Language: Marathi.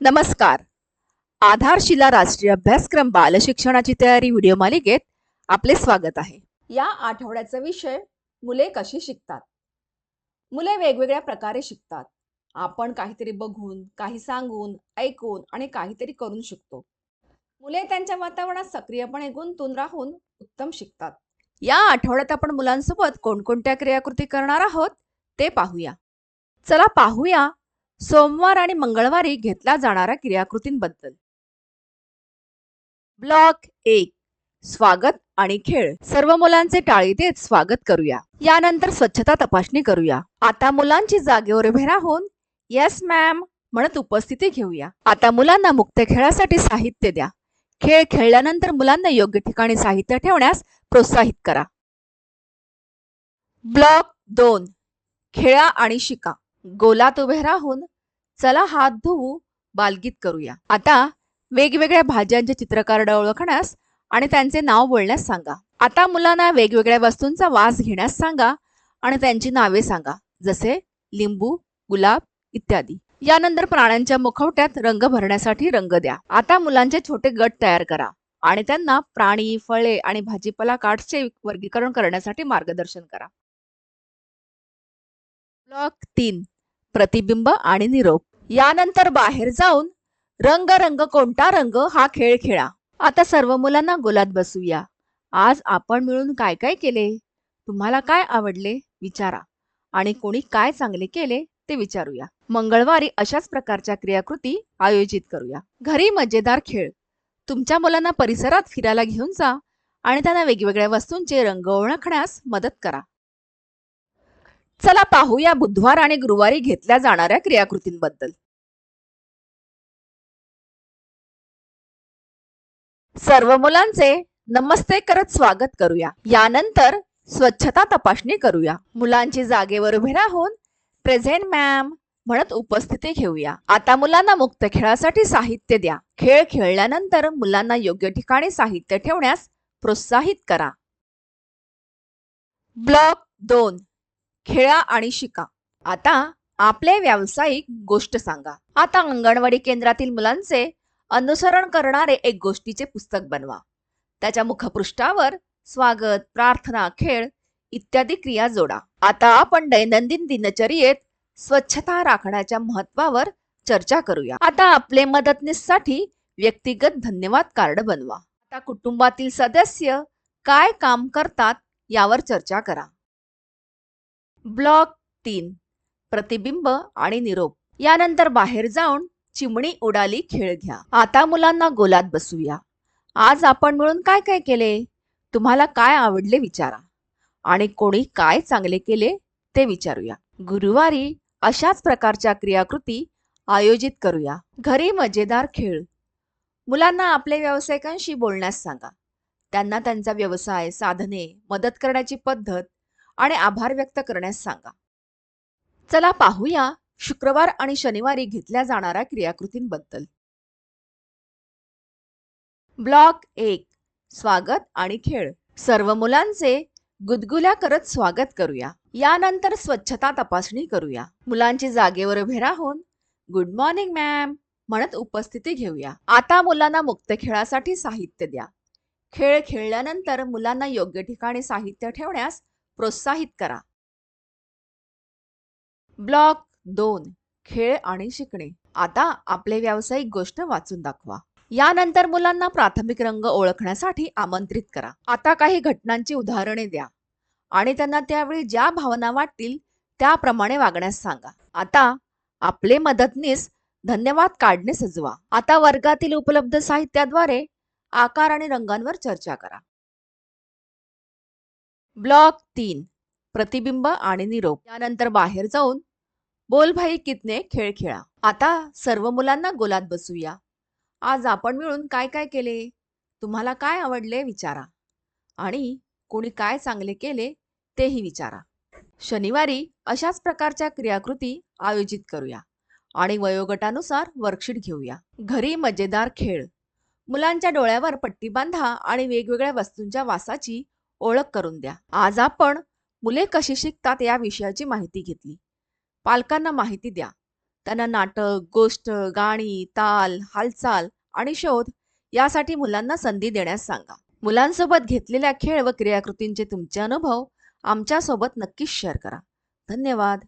नमस्कार. आधारशिला राष्ट्रीय अभ्यासक्रम बालशिक्षणाची तयारी व्हिडिओ मालिकेत आपले स्वागत आहे. या आठवड्याचा विषय मुले कशी शिकतात? मुले वेगवेगळ्या प्रकारे शिकतात. आपण काहीतरी बघून काही सांगून ऐकून आणि काहीतरी करून शिकतो. मुले त्यांच्या वातावरणात सक्रियपणे गुंतून राहून उत्तम शिकतात. या आठवड्यात आपण मुलांसोबत कोणकोणत्या क्रियाकृती करणार आहोत ते पाहूया. चला पाहूया सोमवार आणि मंगळवारी घेतला जाणाऱ्या क्रियाकृतींबद्दल. ब्लॉक एक स्वागत आणि खेळ. सर्व मुलांचे टाळी देत स्वागत करूया. यानंतर स्वच्छता तपासणी करूया. आता मुलांची जागेवर उभे राहून येस मॅम म्हणत उपस्थिती घेऊया. आता मुलांना मुक्त खेळासाठी साहित्य द्या. खेळ खेळल्यानंतर मुलांना योग्य ठिकाणी साहित्य ठेवण्यास प्रोत्साहित करा. ब्लॉक दोन खेळा आणि शिका. गोलात उभे राहून चला हात धुवू बालगीत करूया. आता वेगवेगळ्या भाज्यांचे चित्रकार ओळखण्यास आणि त्यांचे नाव बोलण्यास सांगा. आता मुलांना वेगवेगळ्या वस्तूंचा वास घेण्यास सांगा आणि त्यांची नावे सांगा जसे लिंबू गुलाब इत्यादी. यानंतर प्राण्यांच्या मुखवट्यात रंग भरण्यासाठी रंग द्या. आता मुलांचे छोटे गट तयार करा आणि त्यांना प्राणी फळे आणि भाजीपाला कार्डचे वर्गीकरण करण्यासाठी मार्गदर्शन करा. ब्लॉक तीन. प्रतिबिंब आणि निरोप. यानंतर बाहेर जाऊन रंग रंग कोणता रंग हा खेळ खेळा. आता सर्व मुलांना गोलात बसूया आज आपण मिळून काय काय केले? तुम्हाला काय आवडले? विचारा. आणि कोणी काय चांगले केले ते विचारूया. मंगळवारी अशाच प्रकारच्या क्रियाकृती आयोजित करूया. घरी मजेदार खेळ. तुमच्या मुलांना परिसरात फिरायला घेऊन जा आणि त्यांना वेगवेगळ्या वस्तूंचे रंग ओळखण्यास मदत करा. चला पाहूया बुधवार आणि गुरुवारी घेतल्या जाणाऱ्या क्रियाकृतींबद्दल. सर्व मुलांचे नमस्ते करत स्वागत करूया. यानंतर स्वच्छता तपासणी करूया. मुलांची जागेवर उभे राहून प्रेझेंट मॅम म्हणत उपस्थिती घेऊया. आता मुलांना मुक्त खेळासाठी साहित्य द्या. खेळ खेळल्यानंतर मुलांना योग्य ठिकाणी साहित्य ठेवण्यास प्रोत्साहित करा. ब्लॉक दोन. खेळा आणि शिका. आता आपले व्यावसायिक गोष्ट सांगा. आता अंगणवाडी केंद्रातील मुलांचे अनुसरण करणारे एक गोष्टीचे पुस्तक बनवा. त्याच्या मुखपृष्ठावर स्वागत प्रार्थना खेळ इत्यादी क्रिया जोडा. आता आपण दैनंदिन दिनचर्येत स्वच्छता राखण्याच्या महत्वावर चर्चा करूया. आता आपले मदतनीससाठी व्यक्तिगत धन्यवाद कार्ड बनवा. आता कुटुंबातील सदस्य काय काम करतात यावर चर्चा करा. ब्लॉक तीन प्रतिबिंब आणि निरोप. यानंतर बाहेर जाऊन चिमणी उडाली खेळ घ्या. आता मुलांना गोलात बसूया आज आपण मिळून काय काय केले? तुम्हाला काय आवडले विचारा. आणि कोणी काय चांगले केले ते विचारूया. गुरुवारी अशाच प्रकारच्या क्रियाकृती आयोजित करूया. घरी मजेदार खेळ. मुलांना आपल्या व्यावसायिकांशी बोलण्यास सांगा. त्यांना त्यांचा व्यवसाय साधने मदत करण्याची पद्धत आणि आभार व्यक्त करण्यास सांगा. चला पाहूया शुक्रवार आणि शनिवारी घेतल्या जाणाऱ्या क्रियाकृतींबद्दल. ब्लॉक एक. स्वागत आणि खेळ. सर्व मुलांचे गुदगुल्या करत स्वागत करूया. यानंतर स्वच्छता तपासणी करूया. मुलांची जागेवर उभे राहून गुड मॉर्निंग मॅम म्हणत उपस्थिती घेऊया. आता मुलांना मुक्त खेळासाठी साहित्य द्या. खेळ खेळल्यानंतर मुलांना योग्य ठिकाणी साहित्य ठेवण्यास प्रोत्साहित करा. ब्लॉक दोन खेळ आणि शिकणे. आता आपले व्यावसायिक गोष्ट वाचून दाखवा. यानंतर मुलांना प्राथमिक रंग ओळखण्यासाठी आमंत्रित करा. आता काही घटनांची उदाहरणे द्या आणि त्यांना त्यावेळी ज्या भावना वाटतील त्याप्रमाणे वागण्यास सांगा. आता आपले मदतनीस धन्यवाद काढणे सजवा. आता वर्गातील उपलब्ध साहित्याद्वारे आकार आणि रंगांवर चर्चा करा. ब्लॉक तीन प्रतिबिंब आणि निरोप. यानंतर बाहेर जाऊन बोलभाई कितने खेळ खेळा. आता सर्व मुलांना गोलात बसूया. आज आपण मिळून काय काय केले? तुम्हाला काय आवडले विचारा. आणि कोणी काय चांगले केले तेही विचारा. शनिवारी अशाच प्रकारच्या क्रियाकृती आयोजित करूया आणि वयोगटानुसार वर्कशीट घेऊया. घरी मजेदार खेळ. मुलांच्या डोळ्यावर पट्टी बांधा आणि वेगवेगळ्या वस्तूंच्या वासाची ओळख करून द्या. आज आपण मुले कशी शिकतात या विषयाची माहिती घेतली. पालकांना माहिती द्या. त्यांना नाटक गोष्ट गाणी ताल हालचाल आणि शोध यासाठी मुलांना संधी देण्यास सांगा. मुलांसोबत घेतलेल्या खेळ व क्रियाकृतींचे तुमचे अनुभव आमच्यासोबत नक्कीच शेअर करा. धन्यवाद.